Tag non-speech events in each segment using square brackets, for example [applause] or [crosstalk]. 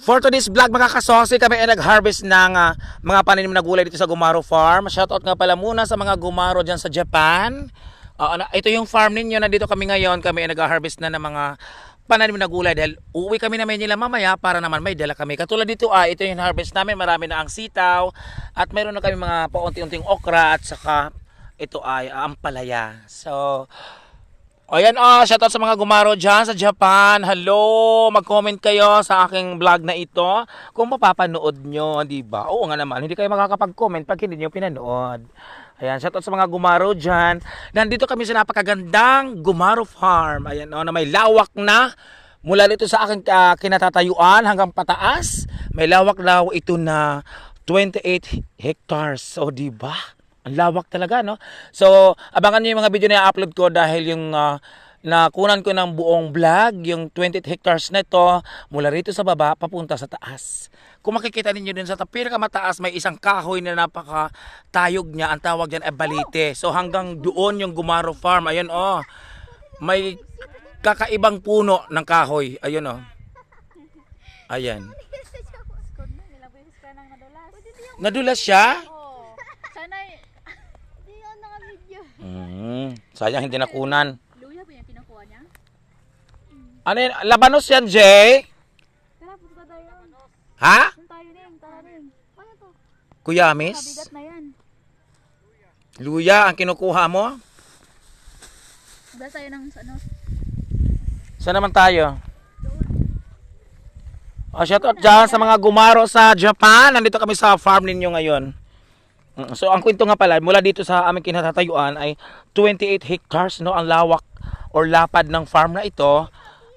For today's vlog, mga kasosi, kami ay nag-harvest ng ah, mga pananim na gulay dito sa Gumaro Farm. Shoutout nga pala muna sa mga Gumaro dyan sa Japan. Ano, ito yung farm ninyo, nandito kami ngayon. Kami ay nag-harvest na ng mga pananim na gulay dahil uuwi kami na Manila mamaya para naman may dala kami. Katulad dito, ah, ito yung harvest namin. Marami na ang sitaw at mayroon na kami mga paunti-unting okra at saka ito ay ampalaya. So, Ayan oh, shoutout sa mga gumaro dyan sa Japan. Hello, mag-comment kayo sa aking vlog na ito kung mapapanood nyo, di ba? Oo nga naman, hindi kayo makakapag-comment pag hindi nyo pinanood. Ayan, shoutout sa mga gumaro dyan. Nandito kami sa napakagandang Gumaro Farm. Ayan oh, na may lawak na mula dito sa aking ah, kinatatayuan hanggang pataas. May lawak na ito na 28 hectares. O, di ba? Ang lawak talaga, no? So, abangan niyo yung mga video na i-upload ko dahil yung ah, nakunan ko ng buong vlog, yung 28 hectares na ito, mula rito sa baba, papunta sa taas. Kung makikita ninyo din sa ta- pinakamataas, may isang kahoy na napaka tayog niya. Ang tawag diyan ay balite. So, hanggang doon yung Gumaro Farm. Ayun, oh. May kakaibang puno ng kahoy. Ayun, oh. Ayan. Nadulas siya? Oo. Sana Hindi ako naka-video. Mm, sayang hindi nakunan. Luya ba yung kinukuha niya? Ano yan? Labanos yan, Jay? Tara, punta tayo. Ha? Punta tayo rin. Tara rin. Ano to? Kuyamis? Kabigat na yan. Luya ang kinukuha mo? Punta tayo ng ano. Saan naman tayo? Oh, shout out dyan sa mga gumaro sa Japan. Nandito kami sa farm ninyo ngayon. So, ang kwento nga pala, mula dito sa aming kinatatayuan ay 28 hectares, no? Ang lawak or lapad ng farm na ito.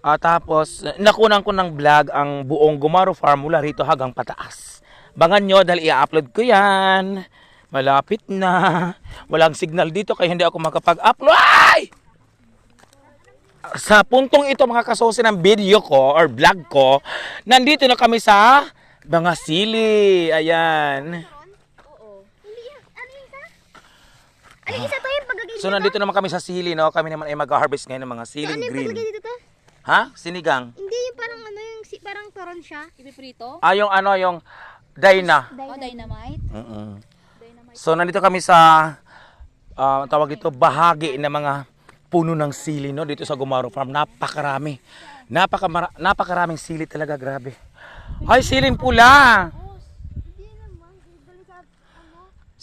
Ah, tapos, nakunan ko ng vlog ang buong Gumaro Farm mula rito hanggang pataas. Bangan nyo dahil i-upload ko yan. Malapit na. Walang signal dito kaya hindi ako makapag-upload. Ay! sa puntong ito mga kasosi ng video ko or vlog ko, nandito na kami sa mga sili. Ayan. Oo. Hindi yan. Ano yung isa? Ano yung isa to yung pagkagay So nandito naman kami sa sili, no? Kami naman ay mag-harvest ngayon ng mga siling green. dito to? Ha? Sinigang. Hindi yung parang ano yung si, parang toron siya. Ipiprito? Ah, yung ano, yung Dina. Oh, dynamite. Mm-mm. Dynamite. So nandito kami sa ah, tawag ito bahagi ng mga puno ng sili no dito sa Gumaro Farm. Napakarami. Napaka napakaraming sili talaga, grabe. Ay, siling pula. Ano.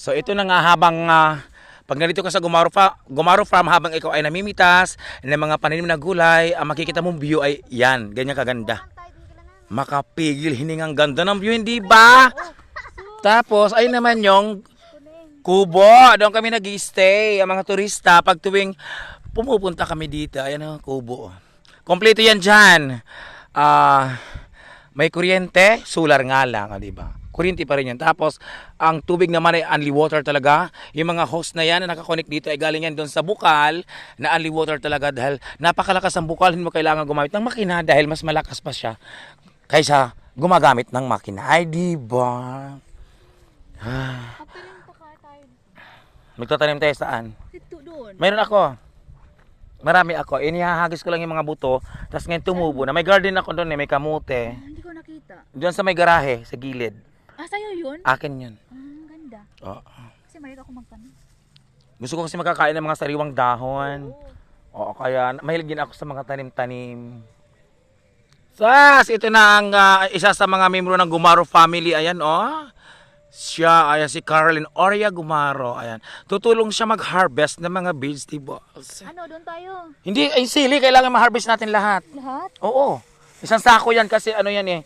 So ito na nga habang ah, pag nandito ka sa Gumaro, Fa- Gumaro Farm habang ikaw ay namimitas ng mga pananim na gulay, ang makikita mong view ay yan, ganyan kaganda. Makapigil hiningang ganda ng view, hindi ba? Tapos ay naman yung kubo, doon kami nag-stay, ang mga turista pag tuwing pumupunta kami dito, ayan ang kubo. Kompleto yan dyan. Ah, may kuryente, solar nga lang, ah, di ba? Kuryente pa rin yan. Tapos, ang tubig naman ay only water talaga. Yung mga host na yan na nakakonect dito ay galing yan doon sa bukal na only water talaga dahil napakalakas ang bukal. Hindi mo kailangan gumamit ng makina dahil mas malakas pa siya kaysa gumagamit ng makina. Ay, di ba? Tayo. Magtatanim tayo saan? Mayroon ako. Marami ako. Inihahagis ko lang yung mga buto. Tapos ngayon tumubo na. May garden ako doon eh. May kamute. Ah, Hindi ko nakita. Doon sa may garahe, sa gilid. Ah, sa'yo yun? Akin yun. Ang ganda. Oo. Kasi mahilig ako magtanong. Gusto ko kasi makakain ng mga sariwang dahon. Oo. Oo, kaya mahilig din ako sa mga tanim-tanim. Sas, ito na ang ah, isa sa mga membro ng Gumaro family. Ayan, oh. Siya, ayan si Caroline Oria Gumaro. Ayan. Tutulong siya mag-harvest ng mga vegetables. Ano, doon tayo? Hindi, ay sili, kailangan ma-harvest natin lahat. Lahat? Oo. Isang sako yan kasi ano yan eh.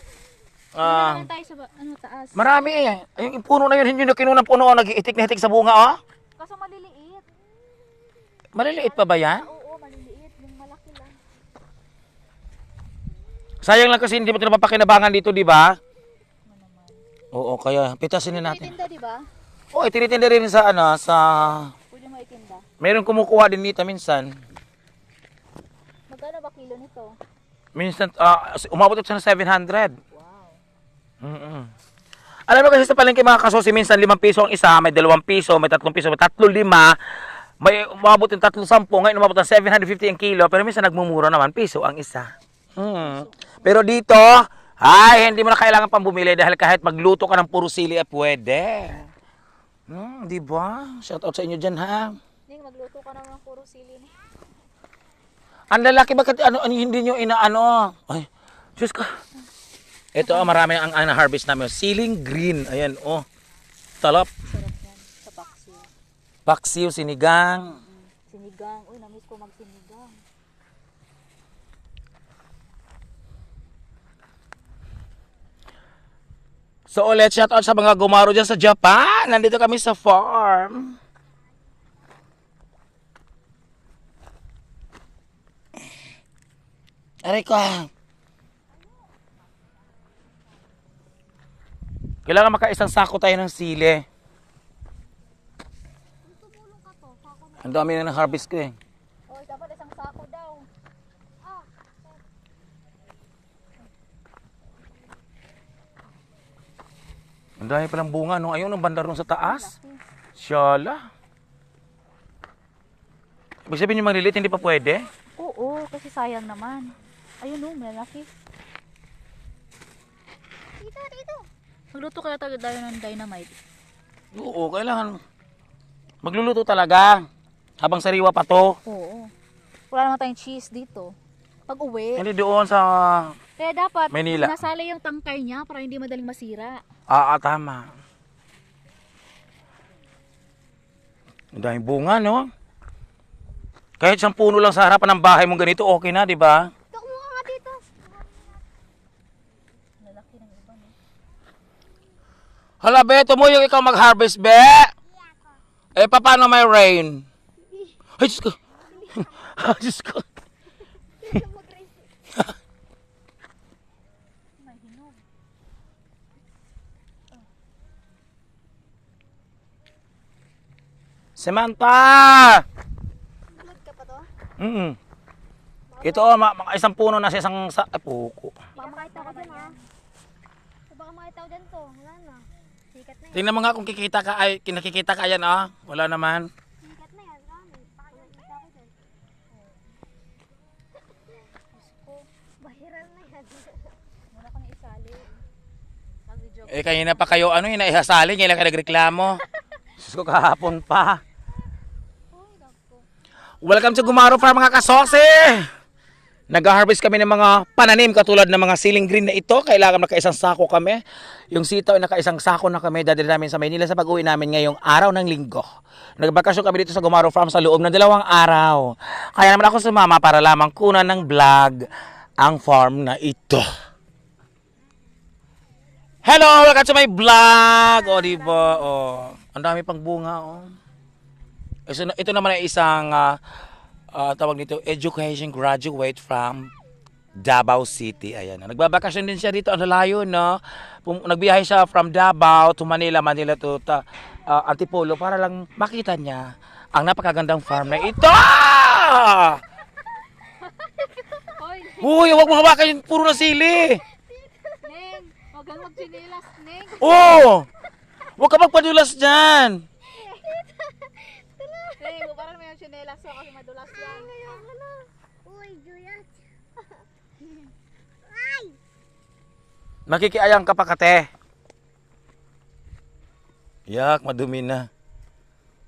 Ah, Ano tayo sa, ba- ano, taas? marami eh. Yung puno na yun, hindi na kinunang puno, nag-iitik na hitik sa bunga, oh. Kaso maliliit. Maliliit pa ba yan? Oo, maliliit. Yung malaki lang. Sayang lang kasi hindi mo ito napapakinabangan dito, di ba? Oo, kaya pitasin na natin. Itinda, di ba? Oo, oh, tinitinda rin sa ano, sa... Pwede mo itinda. Mayroon kumukuha din dito minsan. Magkano ba kilo nito? Minsan, ah, umabot ito sa 700. Mm-mm. Alam mo kasi sa palengke mga kasosi, minsan 5 piso ang isa, may 2 piso, may 3 piso, may 3 lima, may umabot yung 3 sampo, ngayon umabot ng 750 ang kilo, pero minsan nagmumura naman, piso ang isa. Mm. Pero dito, Ay, hindi mo na kailangan pang bumili dahil kahit magluto ka ng puro sili ay pwede. Hmm, di ba? Shout out sa inyo dyan ha. Ning, magluto ka naman ng puro sili. ni. Ang lalaki, bakit ano, ano hindi nyo inaano? Ay, Diyos ko. Ito, oh, marami ang, ang harvest namin. Siling green. Ayan, oh. Talap. Sarap yan. Sa paksiw. Paksiw, sinigang. Sinigang. Uy, namiss ko magsinigang. So ulit, shout out sa mga gumaro dyan sa Japan. Nandito kami sa farm. Aray ko. Kailangan makaisang sako tayo ng sili. Ang dami na ng harvest ko eh. Oh, dapat isang sako daw. Ah, Ang dami palang bunga, no? Ayun, ang bandar sa taas. Shala. Ibig sabihin yung maliliit, hindi pa pwede? Oo, kasi sayang naman. Ayun o, malaki. Dito, dito. Magluto kaya tayo tayo ng dynamite. Oo, kailangan. Magluluto talaga. Habang sariwa pa to. Oo. Wala naman tayong cheese dito. Pag uwi. Hindi doon sa... Kaya dapat, Manila. nasali yung tangkay niya para hindi madaling masira. Ah, ah, tama. Ang daming bunga, no? Kahit isang puno lang sa harapan ng bahay mo ganito, okay na, di ba? Kumuha nga dito. Lalaki ng iba, no? Hala, be, tumuyong ikaw mag-harvest, be. Eh, pa- paano may rain? [laughs] Ay, Diyos ko. [laughs] Ay, Diyos ko. [laughs] Samantha! Bulot ka pa to? Mm Ito, oh, ma- mga isang puno na sa isang sa... Ay, puko. Baka makita ko dyan, ha? Baka makita ko dyan to. Wala na. Tingnan mo nga kung kikita ka, ay, kinakikita ka yan, ah. Wala naman. [laughs] Eh, kanina pa kayo, ano, inaihasali, ngayon kayo nagreklamo. [laughs] Diyos ko, kahapon pa. Welcome to Gumaro Farm, mga kasose! Nag-harvest kami ng mga pananim katulad ng mga siling green na ito. Kailangan nakaisang sako kami. Yung sitaw ay nakaisang sako na kami. Dadali namin sa Maynila sa pag-uwi namin ngayong araw ng linggo. Nagbakasyon kami dito sa Gumaro Farm sa loob ng dalawang araw. Kaya naman ako sumama para lamang kunan ng vlog ang farm na ito. Hello! Welcome to my vlog! O, di ba? O, ang dami pang bunga, oh. Ito, ito naman ay isang ah, ah, tawag nito, education graduate from Davao City. Ayan. Nagbabakasyon din siya dito. Ang layo, no? Pum- nagbiyahe siya from Davao to Manila, Manila to ta, ah, Antipolo para lang makita niya ang napakagandang farm na ito. Uy, huwag mo hawakan yung puro na sili. Neng! Huwag kang magsinilas, Neng! Oh! Huwag ka magpadulas dyan. Neng, parang may sinelas ko kasi madulas yan. Ayoko na. Uy, Juyat. [laughs] Ay! Makikiayang ka pa kate. Yak, madumi na.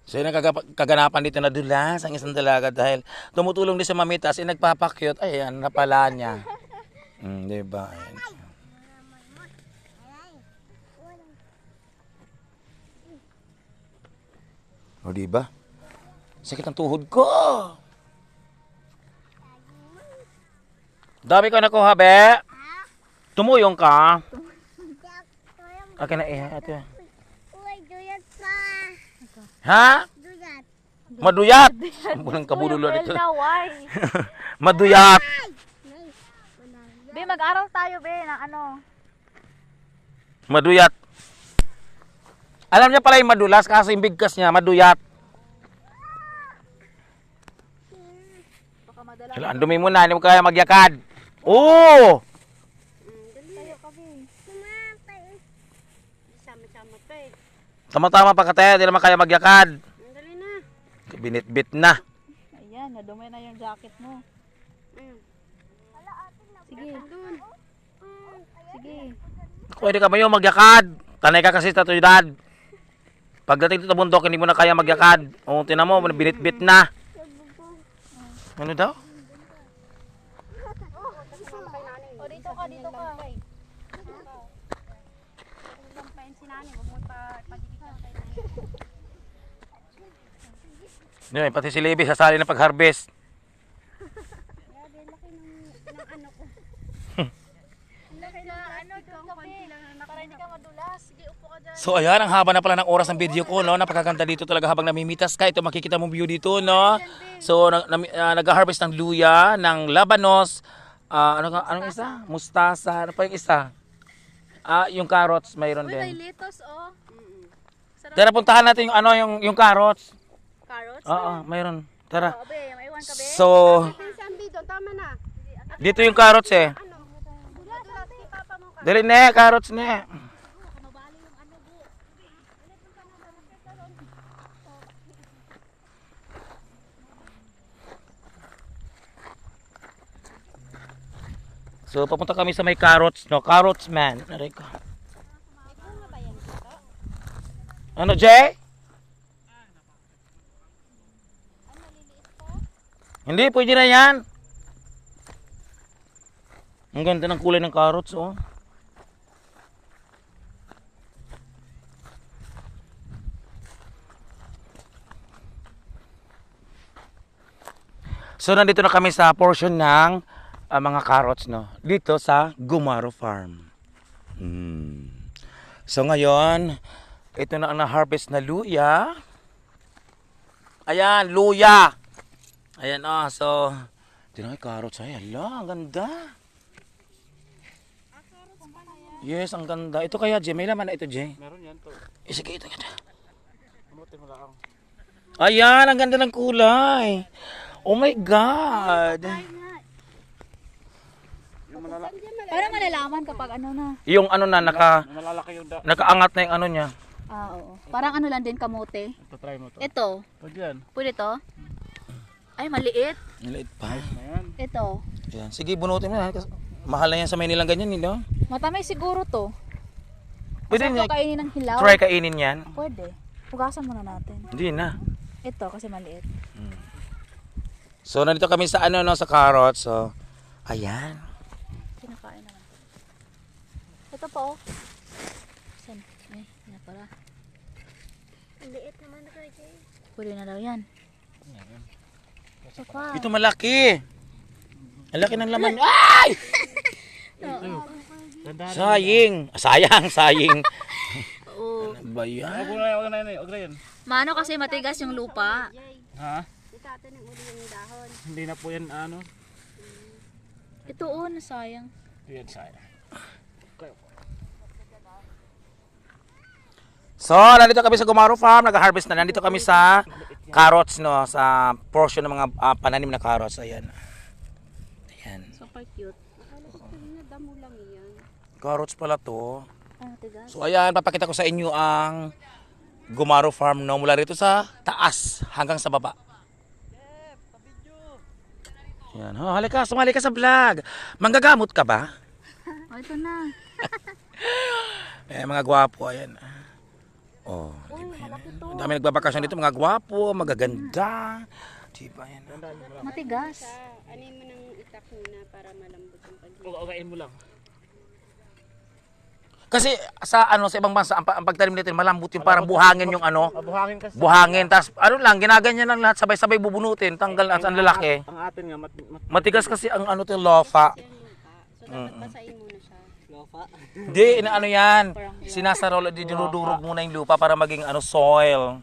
So yun ang kaganapan dito na dulas ang isang dalaga dahil tumutulong din sa mamitas, eh nagpapakyut, ay yan, napala niya. [laughs] Mm, di ba? Ayan. O di ba? Sakit ang tuhod ko. Dami ko nakuha, be. Tumuyong ka. Akin na eh, ito. Uy, Juyat pa. Ha? Juyat. Maduyat. Bulang kabululo dito. Maduyat. Be, mag-aral tayo, be, ng ano. Maduyat. Alam niya pala yung madulas kasi yung bigkas niya, maduyat. Sila, ang dumi mo na, hindi mo kaya magyakad. Oo! Tayo pa. Tama-tama pa kate, hindi naman kaya magyakad. Dali na. Binit-bit na. Ayan, nadumi na yung jacket mo. Sige. Sige. Sige. Pwede ka ba yung magyakad? Tanay ka kasi sa tuyudad. Pagdating dito sa bundok, hindi mo na kaya magyakad. O, tinan mo, binit-bit na. Ano daw? O dito ka, dito ka. Yun, pati si Libby sasali na pag-harvest. Laki na ano, doon kape. Para hindi ka madulas. Sige, upo ka dyan. So ayan, ang haba na pala ng oras ng video ko, no? Napakaganda dito talaga habang namimitas ka. Ito makikita mong view dito, no? So nag, ah, nag-harvest ng luya, ng labanos, ah, ano anong isa? Mustasa, ano pa yung isa? Ah, yung carrots, mayroon Uy, may din. litos, oh. Tara, puntahan natin yung ano, yung, yung carrots. Carrots. Oo, mayroon. Tara. O, be, may iwan ka, be. So, tama na. dito yung carrots eh. Dali ne, carrots ne. So papunta kami sa may carrots, no? Carrots man. Aray ko. Ano, Jay? Hindi, pwede na yan. Ang ganda ng kulay ng carrots, oh. So nandito na kami sa portion ng ah, mga carrots no. Dito sa Gumaro Farm. Hmm. So ngayon, ito na ang na-harvest na luya. Ayan, luya. Ayan oh, so yung carrots ay hala, ang ganda. Yes, ang ganda. Ito kaya, Jay. May laman na ito, Jay. Meron yan to. Eh, sige, ito. Kamutin mo lang. Ayan, ang ganda ng kulay. Oh my God. Yung malala Para malalaman kapag ano na. Yung ano na, naka, malalaki yung da. nakaangat na yung ano niya. Ah, oo. Parang ano lang din kamote. Ito try mo to. Ito. Pwede yan. Pwede to? Ay, maliit. Maliit pa. Ito. Ayan. Sige, bunutin mo na. Kasi mahal na yan sa Maynila ganyan, hindi no? Matamay siguro to. Pwede Sarap niya to kainin ng hilaw. try kainin yan. Pwede. Pugasan muna natin. Hindi na. Ito kasi maliit. So, nandito kami sa ano, no, sa carrots. So, ayan. Kinakain naman. Ito po. oh. San? Ay, yan pala. Liit naman na. Pwede na daw yan. Saka. Ito malaki. Ang laki ng laman. Ay! Saying. Sayang, saying. Oo. ano ba yan? Huwag na yan, huwag na yan. Huwag na yan. Mano kasi matigas yung lupa. Ha? Itatanim uli yung dahon. Hindi na po yan ano. Ito oh, nasayang. Yan saya. So, nandito kami sa Gumaro Farm, nag-harvest na. Nandito kami sa carrots, no, sa portion ng mga ah, pananim na carrots. Ayan. Ayan. Super cute. Damo lang yan. Carrots pala to. Ah. So, ayan, papakita ko sa inyo ang Gumaro Farm, no, mula rito sa taas hanggang sa baba. Ayan. Oh, halika, sumali ka sa vlog. Manggagamot ka ba? [laughs] Oh, ito na. [laughs] Eh, mga gwapo, ayan. Oh, di ba yan? Ang dami nagbabakasyon dito, mga gwapo, magaganda. Di ba yan? Matigas. Ano mo ng itak muna para malambot yung pag Huwag ugain mo lang. Kasi sa ano sa ibang bansa ang, ang pagtanim nito malambot yung parang buhangin yung ano, Mabuhangin kasi. buhangin tas ano lang ginaganyan lang lahat sabay-sabay bubunutin, tanggal at ang lalaki. Ang atin nga, mat, mat, Matigas kasi ang ano to lofa. So, dapat basahin muna siya. Hindi ina ano yan. Sinasarol di dinudurog muna yung lupa para maging ano soil.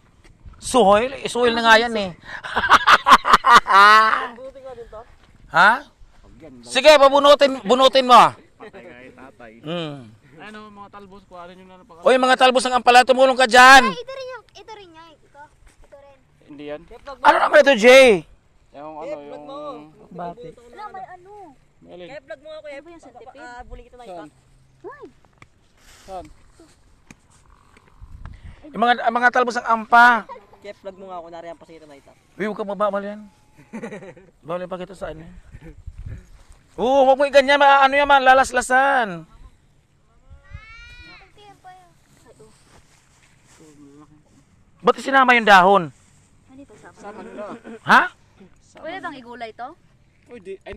Soil? Eh, soil na nga yan eh. [laughs] ha? Sige, pabunutin, bunutin mo. patay nga yung tatay. Mm. Ano, mga talbos ko, alin yung nanapaka. Oy, mga talbos ng ampala, tumulong ka dyan. Ito rin yung, ito rin niya. Ito. Ito rin. Hindi yan. Ano naman ito, Jay? Yung ano, yung... Bati. Wala, may ano. Alin? Ano ba yung centipede? Saan? Saan? Yung mga, ang mga talbos ng ampa. Kaya vlog mo nga ako, nariyan pa sa ito na ito. Uy, huwag ka mababal yan. Bawal pa kita sa ano. Oo, huwag mo ganyan, ma- ano yan, man, lalaslasan. Ba't sinama yung dahon? Ano ito sa Saan kanila? Ha? Pwede bang igulay to? Ay